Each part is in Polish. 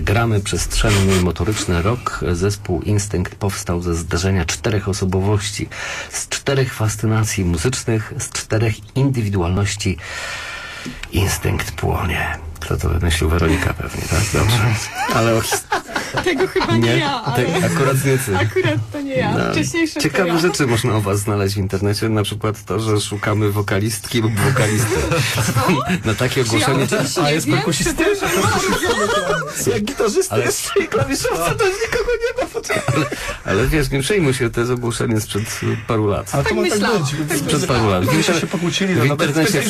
Gramy przestrzenny i motoryczny rok. Zespół Instynkt powstał ze zderzenia czterech osobowości, z czterech fascynacji muzycznych, z czterech indywidualności. Instynkt płonie. Kto to wymyślił? Weronika pewnie, tak? Dobrze. Ale o his- Tego chyba nie, ja, ale te, akurat nie ty. akurat to nie ja. No, Wcześniejsze Ciekawe ja. rzeczy można o was znaleźć w internecie, na przykład to, że szukamy wokalistki lub wokalisty. Na takie ogłoszenie... Ja nie wiem, przepraszam bardzo. Jak gitarzysta Ale- jest i klawiszowca, to nikogo nie ma. Ale, ale wiesz, nie przejmuj się, to jest ogłoszenie sprzed paru lat. Ale to Tak ma tak myślałam, być. tak Sprzed paru lat. Inter- się pokłócili, w, internecie,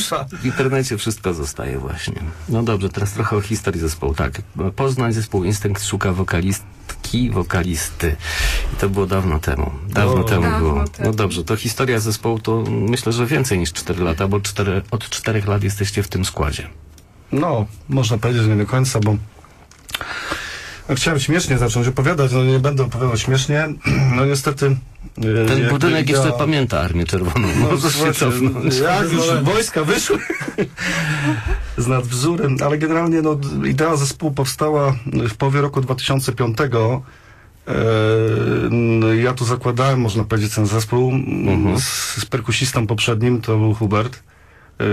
w internecie wszystko zostaje właśnie. No dobrze, teraz trochę o historii zespołu. Tak, Poznań zespół Instynkt szuka wokalistki, wokalisty. I to było dawno temu. Dawno O. temu Dawno było. temu. No dobrze, to historia zespołu to myślę, że więcej niż 4 lata, bo cztery, od 4 lat jesteście w tym składzie. No, można powiedzieć, że nie do końca, bo no, chciałem śmiesznie zacząć opowiadać, no nie będę opowiadał śmiesznie. No niestety... e, Ten budynek jeszcze pamięta Armię Czerwoną. No, Możesz się cofnąć. Jak już wojska wyszły z nadwzórem, ale generalnie no, idea zespołu powstała w połowie roku 2005. E, no, ja tu zakładałem, można powiedzieć, ten zespół Mhm. z, z perkusistą poprzednim, to był Hubert. E,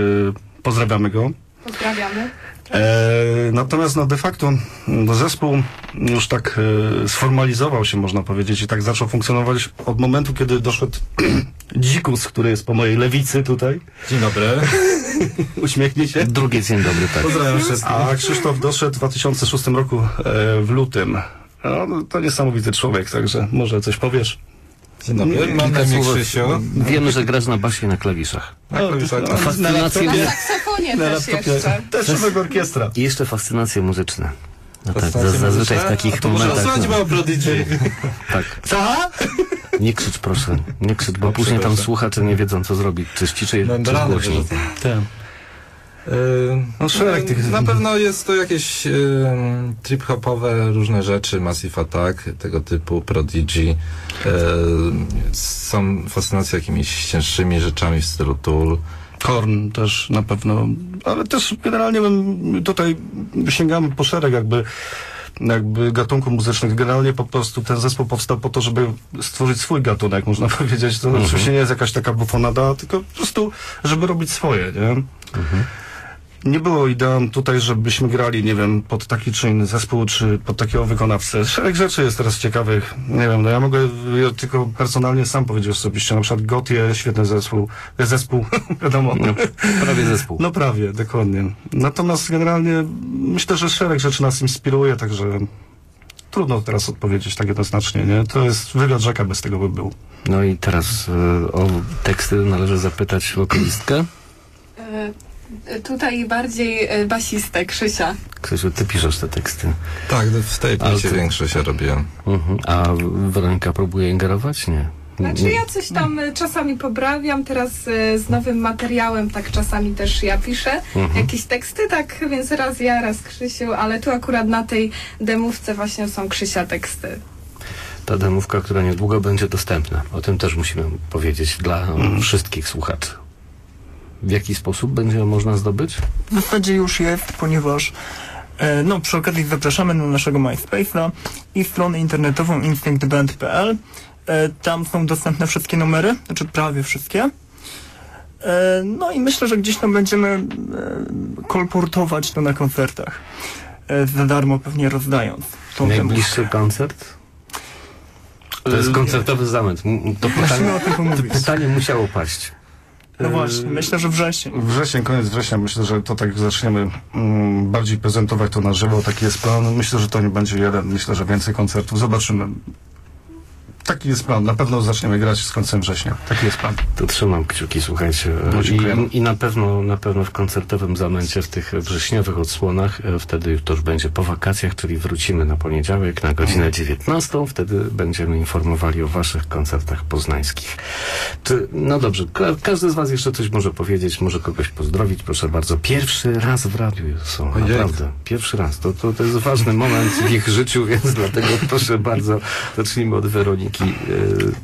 pozdrawiamy go. Pozdrawiamy. E, natomiast no, de facto no, zespół już tak e, sformalizował się, można powiedzieć, i tak zaczął funkcjonować od momentu, kiedy doszedł dzikus, który jest po mojej lewicy tutaj. Dzień dobry. Uśmiechnij się. Drugie dzień dobry, tak. Pozdrawiam wszystkich. A Krzysztof doszedł w 2006 roku e, w lutym. No, to niesamowity człowiek, także może coś powiesz. Dzień dobry. Mam na Krzysiu. Wiemy, że grasz na basie i na klawiszach. Na klawiszach. no, tak. na Fascynacje Na saksofonie na też jeszcze. Też człowiek orkiestra. I jeszcze fascynacje muzyczne. No tak, zazwyczaj w takich A to może momentach. posłuchajmy o Prodigy. Tak. Co? Nie krzycz proszę, nie krzycz, bo No, później tam słuchacze nie wiedzą co zrobić, czy ściszej, czy Membrany głośniej. wyrzucam. Tak. Yy, No, szereg tych- Na pewno jest to jakieś yy, trip-hopowe różne rzeczy, Massive Attack, tego typu, Prodigy. Yy, są fascynacje jakimiś cięższymi rzeczami w stylu Tool. Korn też na pewno, ale też generalnie bym tutaj sięgamy po szereg jakby jakby gatunków muzycznych. Generalnie po prostu ten zespół powstał po to, żeby stworzyć swój gatunek, można powiedzieć. To oczywiście nie jest jakaś taka bufonada, tylko po prostu, żeby robić swoje, nie? Nie było ideą tutaj, żebyśmy grali, nie wiem, pod taki czy inny zespół, czy pod takiego wykonawcę. Szereg rzeczy jest teraz ciekawych. Nie wiem, no ja mogę ja tylko personalnie sam powiedzieć osobiście. Na przykład Gotie, świetny zespół. Zespół, wiadomo. No, prawie zespół. No prawie, dokładnie. Natomiast generalnie myślę, że szereg rzeczy nas inspiruje, także trudno teraz odpowiedzieć tak jednoznacznie, nie? To jest wywiad rzeka, bez tego by był. No i teraz e, o teksty należy zapytać wokalistkę. Tutaj bardziej e, basistę Krzysia. Krzysiu, ty piszesz te teksty. Tak, w tej płycie to- większość ja robiłem. Mhm. A Weronika próbuje ingerować? Nie. Znaczy ja coś tam e, czasami poprawiam, teraz e, z nowym materiałem tak czasami też ja piszę Mhm. jakieś teksty, tak więc raz ja, raz Krzysiu, ale tu akurat na tej demówce właśnie są Krzysia teksty. Ta demówka, która niedługo będzie dostępna. O tym też musimy powiedzieć dla Mhm. wszystkich słuchaczy. W jaki sposób będzie ją można zdobyć? W zasadzie już jest, ponieważ e, no, przy okazji zapraszamy na naszego MySpace'a i stronę internetową instynktband.pl. E, tam są dostępne wszystkie numery, znaczy prawie wszystkie. E, no i myślę, że gdzieś tam będziemy kolportować to na koncertach. Za darmo pewnie rozdając. Tą Najbliższy koncert? To jest koncertowy zamęt. To pytanie, o tym pomówić. pytanie musiało paść. No właśnie, myślę, że wrzesień. Wrzesień, koniec września, myślę, że to tak zaczniemy mm, bardziej prezentować to na żywo, taki jest plan. Myślę, że to nie będzie jeden, myślę, że więcej koncertów. Zobaczymy. Taki jest plan. Na pewno zaczniemy grać z końcem września. Taki jest plan. To trzymam kciuki, słuchajcie. No. I, I na pewno na pewno w koncertowym zamęcie, w tych wrześniowych odsłonach, e, wtedy to już będzie po wakacjach, czyli wrócimy na poniedziałek na godzinę 19. Wtedy będziemy informowali o waszych koncertach poznańskich. Czy, no dobrze, ka każdy z was jeszcze coś może powiedzieć, może kogoś pozdrowić, proszę bardzo. Pierwszy raz w radiu są, Ojej. naprawdę. Pierwszy raz. To, to, to jest ważny moment w ich życiu, więc dlatego proszę bardzo, zacznijmy od Weroniki. E,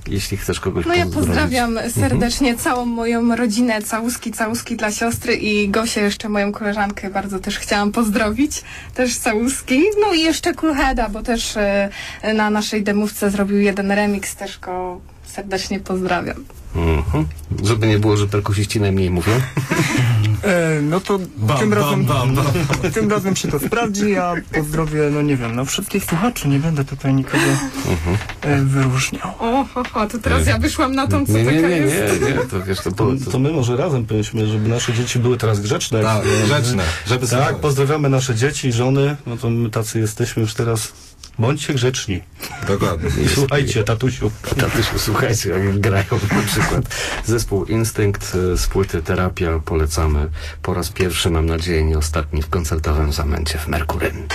jeśli chcesz kogoś No ja pozdrawiam serdecznie całą moją rodzinę, całuski, całuski dla siostry i Gosię, jeszcze moją koleżankę, bardzo też chciałam pozdrowić, też całuski. No i jeszcze Coolheada, bo też e, na naszej demówce zrobił jeden remix, też go serdecznie pozdrawiam. Mhm. Żeby nie było, że perkusiści najmniej mówią. E, no to tym, razem, tym razem się to sprawdzi, ja pozdrowię, no nie wiem, no wszystkich słuchaczy, nie będę tutaj nikogo e, wyróżniał. O, ho, ho, to teraz ja wyszłam na tą, co Nie, nie, taka nie, jest. nie, nie, to wiesz, to, To, to, to my może razem powinniśmy, żeby nasze dzieci były teraz grzeczne. Tak, grzeczne, żeby Tak, słuchały. pozdrawiamy nasze dzieci, żony, no to my tacy jesteśmy już teraz. Bądźcie grzeczni Dokładnie. słuchajcie, tatusiu. Tatusiu, słuchajcie, jak grają na przykład zespół Instynkt e, z płyty Terapia polecamy po raz pierwszy, mam nadzieję, nie ostatni w koncertowym zamęcie w Merkuryn.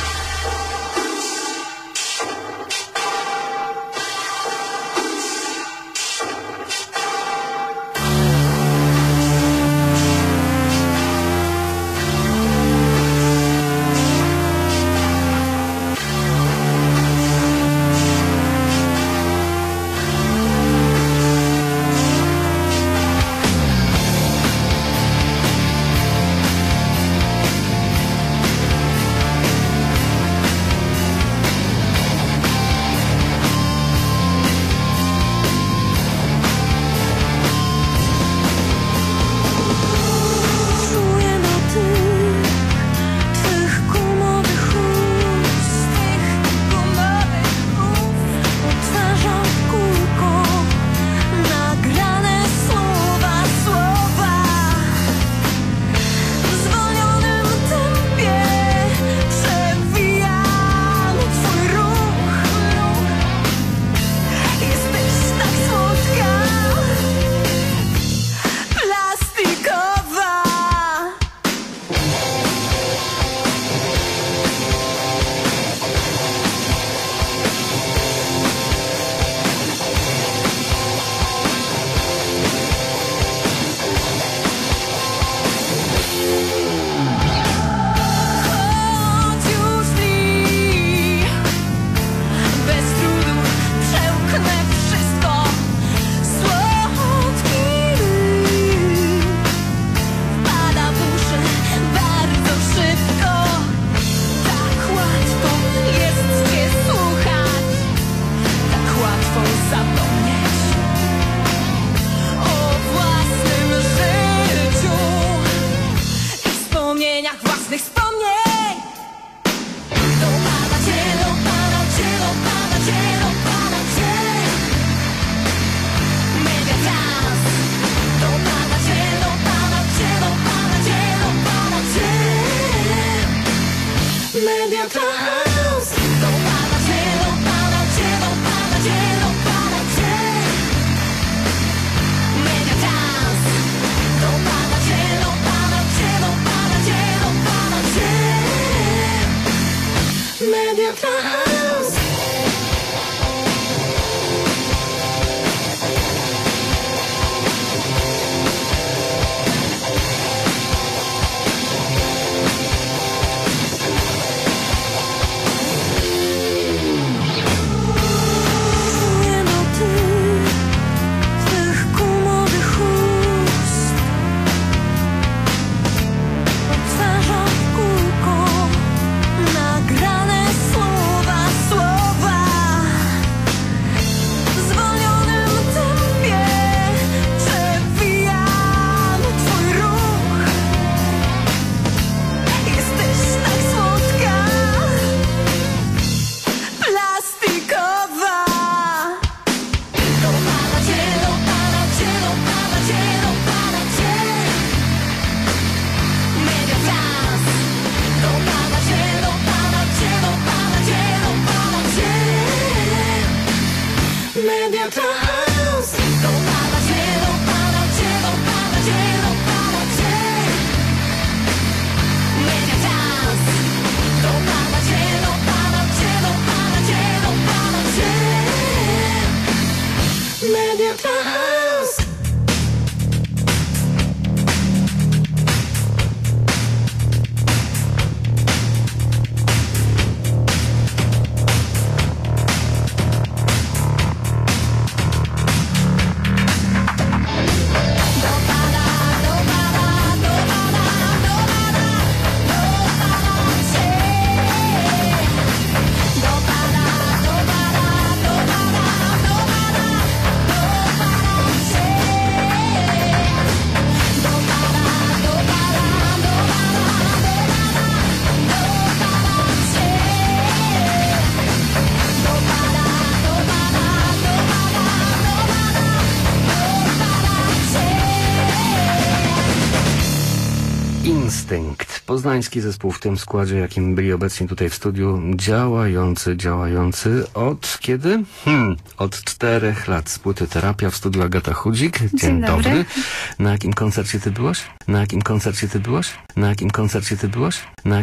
Yeah. Instynkt. Poznański zespół w tym składzie, jakim byli obecni tutaj w studiu, działający, działający od kiedy? Hmm, od czterech lat z płyty Terapia w studiu Agata Chudzik. Dzień, Dzień dobry. Na jakim koncercie ty byłaś? Na jakim koncercie ty byłaś? Na jakim koncercie ty byłaś? Na